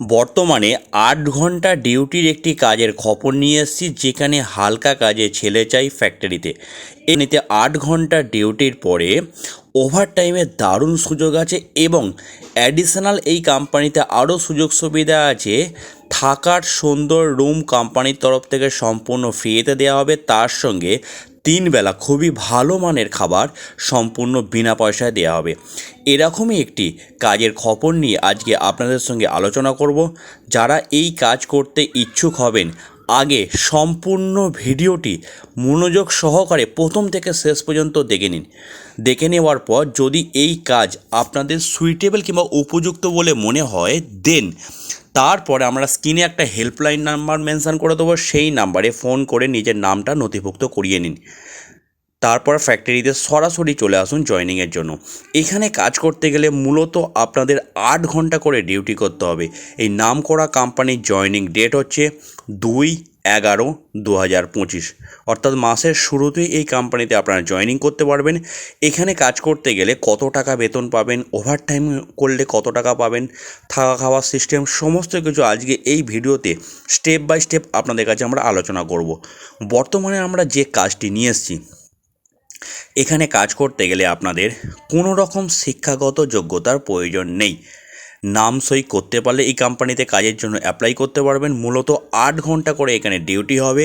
বর্তমানে আট ঘণ্টা ডিউটির একটি কাজের খবর নিয়ে এসেছি, যেখানে হালকা কাজে ছেলে চাই ফ্যাক্টরিতে। এতে আট ঘণ্টা ডিউটির পরে ওভারটাইমের দারুণ সুযোগ আছে এবং অ্যাডিশনাল এই কোম্পানিতে আরও সুযোগ সুবিধা আছে। থাকার সুন্দর রুম কোম্পানির তরফ থেকে সম্পূর্ণ ফ্রিতে দেওয়া হবে। তার সঙ্গে তিন বেলা খুবই ভালো মানের খাবার সম্পূর্ণ বিনা পয়সায় দেওয়া হবে। এরকমই একটি কাজের খবর নিয়ে আজকে আপনাদের সঙ্গে আলোচনা করব। যারা এই কাজ করতে ইচ্ছুক হবেন, আগে সম্পূর্ণ ভিডিওটি মনোযোগ সহকারে প্রথম থেকে শেষ পর্যন্ত দেখে নিন। দেখে নেওয়ার পর যদি এই কাজ আপনাদের সুইটেবল কিংবা উপযুক্ত বলে মনে হয় দেন তারপরে আমরা স্ক্রিনে একটা হেল্পলাইন নাম্বার মেনশান করে দেবো, সেই নাম্বারে ফোন করে নিজের নামটা নথিভুক্ত করিয়ে নিন। তারপর ফ্যাক্টরিতে সরাসরি চলে আসুন জয়নিংয়ের জন্য। এখানে কাজ করতে গেলে মূলত আপনাদের আট ঘণ্টা করে ডিউটি করতে হবে। এই নাম করা কোম্পানির জয়নিং ডেট হচ্ছে দুই এগারো দু হাজার পঁচিশ। অর্থাৎ মাসের শুরুতেই এই কোম্পানিতে আপনারা জয়নিং করতে পারবেন। এখানে কাজ করতে গেলে কত টাকা বেতন পাবেন ওভারটাইম করলে কত টাকা পাবেন, থাকা খাওয়ার সিস্টেম সমস্ত কিছু আজকে এই ভিডিওতে স্টেপ বাই স্টেপ আপনাদের কাছে আমরা আলোচনা করব। বর্তমানে আমরা যে কাজটি নিয়ে এসেছি, এখানে কাজ করতে গেলে আপনাদের কোনো রকম শিক্ষাগত যোগ্যতার প্রয়োজন নেই। নাম সই করতে পারলে এই কোম্পানিতে কাজের জন্য অ্যাপ্লাই করতে পারবেন। মূলত আট ঘণ্টা করে এখানে ডিউটি হবে।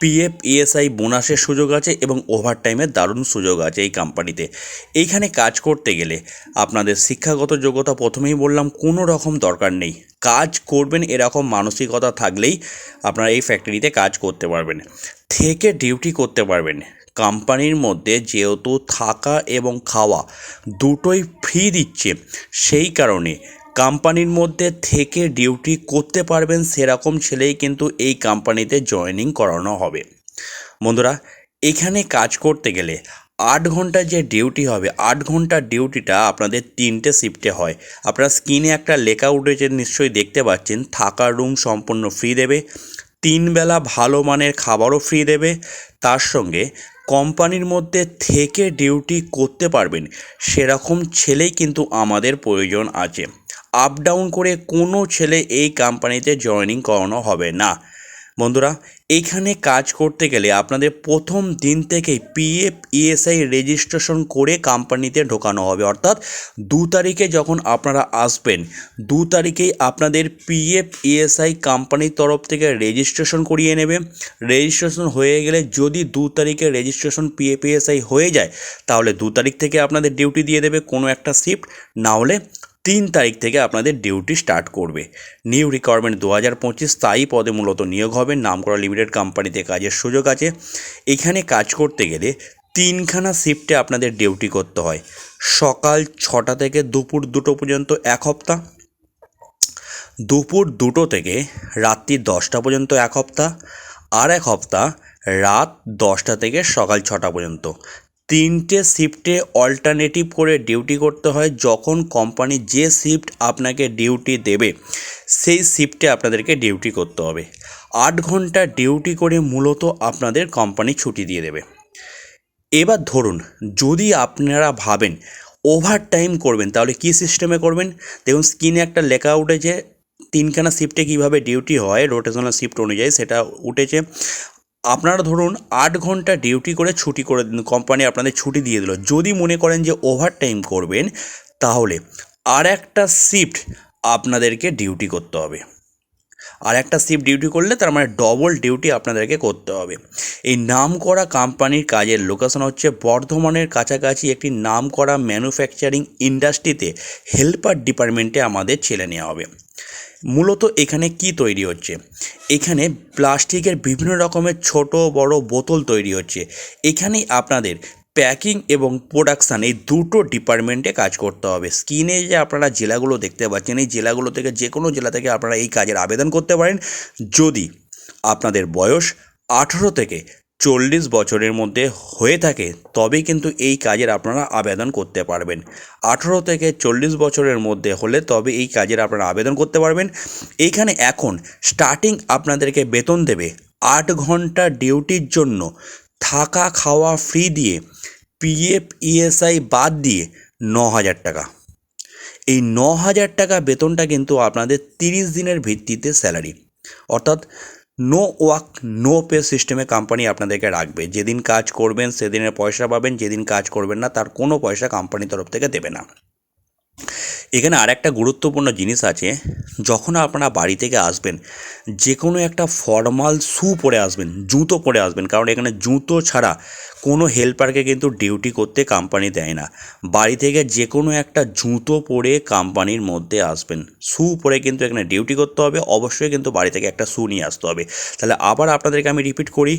পিএফ ইএসআই বোনাসের সুযোগ আছে এবং ওভারটাইমের দারুণ সুযোগ আছে এই কোম্পানিতে এইখানে কাজ করতে গেলে আপনাদের শিক্ষাগত যোগ্যতা প্রথমেই বললাম, কোনো রকম দরকার নেই। কাজ করবেন এরকম মানসিকতা থাকলেই আপনারা এই ফ্যাক্টরিতে কাজ করতে পারবেন। থেকে ডিউটি করতে পারবেন। কোম্পানির মধ্যে যেহেতু থাকা এবং খাওয়া দুটোই ফ্রি দিচ্ছে, সেই কারণে কোম্পানির মধ্যে থেকে ডিউটি করতে পারবেন সেরকম ছেলেই কিন্তু এই কোম্পানিতে জয়েনিং করানো হবে। বন্ধুরা, এখানে কাজ করতে গেলে আট ঘণ্টা যে ডিউটি হবে, আট ঘণ্টার ডিউটিটা আপনাদের তিনটে শিফটে হয়। আপনারা স্ক্রিনে একটা লেখা উঠেছে নিশ্চয়ই দেখতে পাচ্ছেন, থাকার রুম সম্পূর্ণ ফ্রি দেবে, তিন বেলা ভালো মানের খাবারও ফ্রি দেবে। তার সঙ্গে কোম্পানির মধ্যে থেকে ডিউটি করতে পারবেন, সেরকম ছেলেই কিন্তু আমাদের প্রয়োজন আছে। আপ ডাউন করে কোনো ছেলে এই কোম্পানিতে জয়েনিং করানো হবে না। বন্ধুরা, এখানে কাজ করতে গেলে আপনাদের প্রথম দিন থেকেই পিএফ ইএসআই রেজিস্ট্রেশন করে কোম্পানিতে ঢোকানো হবে। অর্থাৎ দু তারিখে যখন আপনারা আসবেন, দু তারিখেই আপনাদের পিএফ ইএসআই কোম্পানির তরফ থেকে রেজিস্ট্রেশন করিয়ে নেবে। রেজিস্ট্রেশন হয়ে গেলে যদি দু তারিখে রেজিস্ট্রেশন পিএফ ইএসআই হয়ে যায়, তাহলে দু তারিখ থেকে আপনাদের ডিউটি দিয়ে দেবে কোনো একটা শিফট না হলে তিন তারিখ থেকে আপনাদের ডিউটি স্টার্ট করবে। নিউ রিকোয়ারমেন্ট দু হাজার পঁচিশ, স্থায়ী পদে মূলত নিয়োগ হবে। নামকরা লিমিটেড কোম্পানিতে কাজের সুযোগ আছে। এখানে কাজ করতে গেলে তিনখানা শিফটে আপনাদের ডিউটি করতে হয়। সকাল ছটা থেকে দুপুর দুটো পর্যন্ত এক হপ্তাহ। দুপুর দুটো থেকে রাত্রি দশটা পর্যন্ত এক হপ্তাহ। আর এক হপ্তাহ রাত দশটা থেকে সকাল ছটা পর্যন্ত। তিনটে শিফটে অল্টারনেটিভ করে ডিউটি করতে হয় যখন কোম্পানি যে শিফট আপনাকে ডিউটি দেবে, সেই শিফটে আপনাদেরকে ডিউটি করতে হবে। আট ঘণ্টা ডিউটি করে মূলত আপনাদের কোম্পানি ছুটি দিয়ে দেবে। এবার ধরুন, যদি আপনারা ভাবেন ওভার টাইম করবেন, তাহলে কী সিস্টেমে করবেন? দেখুন স্ক্রিনে একটা লেখা উঠেছে, তিনখানা শিফটে কীভাবে ডিউটি হয় রোটেশনাল শিফট অনুযায়ী সেটা উঠেছে। আপনারা ধরুন আট ঘণ্টা ডিউটি করে ছুটি করে দিন কোম্পানি আপনাদের ছুটি দিয়ে দিল। যদি মনে করেন যে ওভার টাইম করবেন, তাহলে আর একটা শিফট আপনাদেরকে ডিউটি করতে হবে। আর একটা শিফট ডিউটি করলে তার মানে ডবল ডিউটি আপনাদেরকে করতে হবে। এই নাম করা কোম্পানির কাজের লোকেশন হচ্ছে বর্ধমানের কাছাকাছি একটি নাম করা ম্যানুফ্যাকচারিং ইন্ডাস্ট্রিতে হেল্পার ডিপার্টমেন্টে আমাদের ছেলে নেওয়া হবে। মূলত এখানে কি তৈরি হচ্ছে? এখানে প্লাস্টিকের বিভিন্ন রকমের ছোট, বড় বোতল তৈরি হচ্ছে। এখানেই আপনাদের প্যাকিং এবং প্রোডাকশান এই দুটো ডিপার্টমেন্টে কাজ করতে হবে। স্ক্রিনে যে আপনারা জেলাগুলো দেখতে পাচ্ছেন, এই জেলাগুলো থেকে যে কোনো জেলা থেকে আপনারা এই কাজের আবেদন করতে পারেন। যদি আপনাদের বয়স আঠেরো থেকে চল্লিশ বছরের মধ্যে হয়ে থাকে তবে কিন্তু এই কাজের আপনারা আবেদন করতে পারবেন। আঠেরো থেকে চল্লিশ বছরের মধ্যে হলে তবে এই কাজের আপনারা আবেদন করতে পারবেন। এইখানে এখন স্টার্টিং আপনাদেরকে বেতন দেবে আট ঘণ্টা ডিউটির জন্য, থাকা খাওয়া ফ্রি দিয়ে পিএফ ইএসআই বাদ দিয়ে ন হাজার টাকা। এই ন হাজার টাকা বেতনটা কিন্তু আপনাদের তিরিশ দিনের ভিত্তিতে স্যালারি অর্থাৎ নো ওয়াক, নো পে সিস্টেমে কোম্পানি আপনাদেরকে রাখবে। যেদিন কাজ করবেন, সেদিনের পয়সা পাবেন, যেদিন কাজ করবেন না, তার কোনো পয়সা কোম্পানির তরফ থেকে দেবে না। এখানে আর একটা গুরুত্বপূর্ণ জিনিস আছে, যখন আপনারা বাড়ি থেকে আসবেন যে কোনো একটা ফর্মাল শ্যু পরে আসবেন, জুতো পরে আসবেন, কারণ এখানে জুতো ছাড়া কোনো হেল্পারকে কিন্তু ডিউটি করতে কোম্পানি দেয় না। বাড়ি থেকে যে কোনো একটা জুতো পরে কোম্পানির মধ্যে আসবেন। শ্যু পরে কিন্তু এখানে ডিউটি করতে হবে, অবশ্যই কিন্তু বাড়ি থেকে একটা শ্যু নিয়ে আসতে হবে। তাহলে আবার আপনাদেরকে আমি রিপিট করি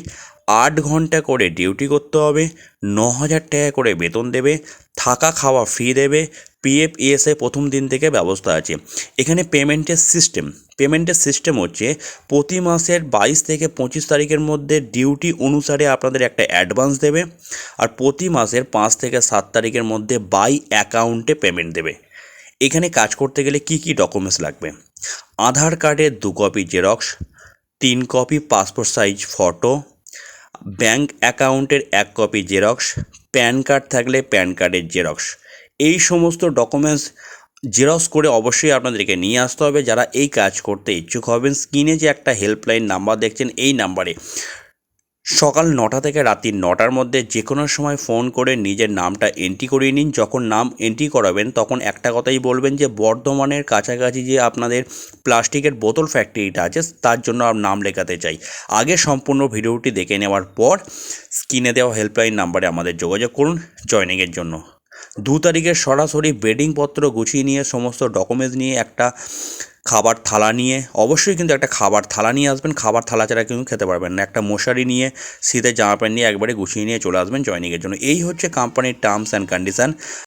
আট ঘণ্টা করে ডিউটি করতে হবে, ন হাজার টাকা করে বেতন দেবে, থাকা খাওয়া ফ্রি দেবে পিএফ E প্রথম দিন থেকে ব্যবস্থা আছে। এখানে পেমেন্টের সিস্টেম পেমেন্টের সিস্টেম হচ্ছে প্রতি মাসের বাইশ থেকে পঁচিশ তারিখের মধ্যে ডিউটি অনুসারে আপনাদের একটা অ্যাডভান্স দেবে আর প্রতি মাসের পাঁচ থেকে সাত তারিখের মধ্যে বাই অ্যাকাউন্টে পেমেন্ট দেবে। এখানে কাজ করতে গেলে কি কি ডকুমেন্টস লাগবে? আধার কার্ডের দু কপি জেরক্স তিন copy passport size photo bank অ্যাকাউন্টের এক কপি জেরক্স, প্যান কার্ড থাকলে প্যান কার্ডের জেরক্স। এই সমস্ত ডকুমেন্টস জেরক্স করে অবশ্যই আপনাদেরকে নিয়ে আসতে হবে। যারা এই কাজ করতে ইচ্ছুক হবেন, স্ক্রিনে যে একটা হেল্পলাইন নাম্বার দেখছেন, এই নাম্বারে সকাল নটা থেকে রাত্রি নটার মধ্যে যে কোনো সময় ফোন করে নিজের নামটা এন্ট্রি করিয়ে নিন। যখন নাম এন্ট্রি করাবেন, তখন একটা কথাই বলবেন যে, বর্ধমানের কাছাকাছি যে আপনাদের প্লাস্টিকের বোতল ফ্যাক্টরিটা আছে, তার জন্য নাম লেখাতে চাই। আগে সম্পূর্ণ ভিডিওটি দেখে নেওয়ার পর স্ক্রিনে দেওয়া হেল্পলাইন নাম্বারে আমাদের যোগাযোগ করুন জয়নিংয়ের জন্য। দু তারিখে সরাসরি বেডিংপত্র গুছিয়ে নিয়ে, সমস্ত ডকুমেন্টস নিয়ে একটা খাবার থালা নিয়ে, অবশ্যই কিন্তু একটা খাবার থালা নিয়ে আসবেন। খাবার থালা ছাড়া কিন্তু খেতে পারবেন না। একটা মশারি নিয়ে, শীতের জামা প্যান্ট নিয়ে একবারে গুছিয়ে নিয়ে চলে আসবেন জয়নিংয়ের জন্য। এই হচ্ছে কোম্পানির টার্মস অ্যান্ড কন্ডিশন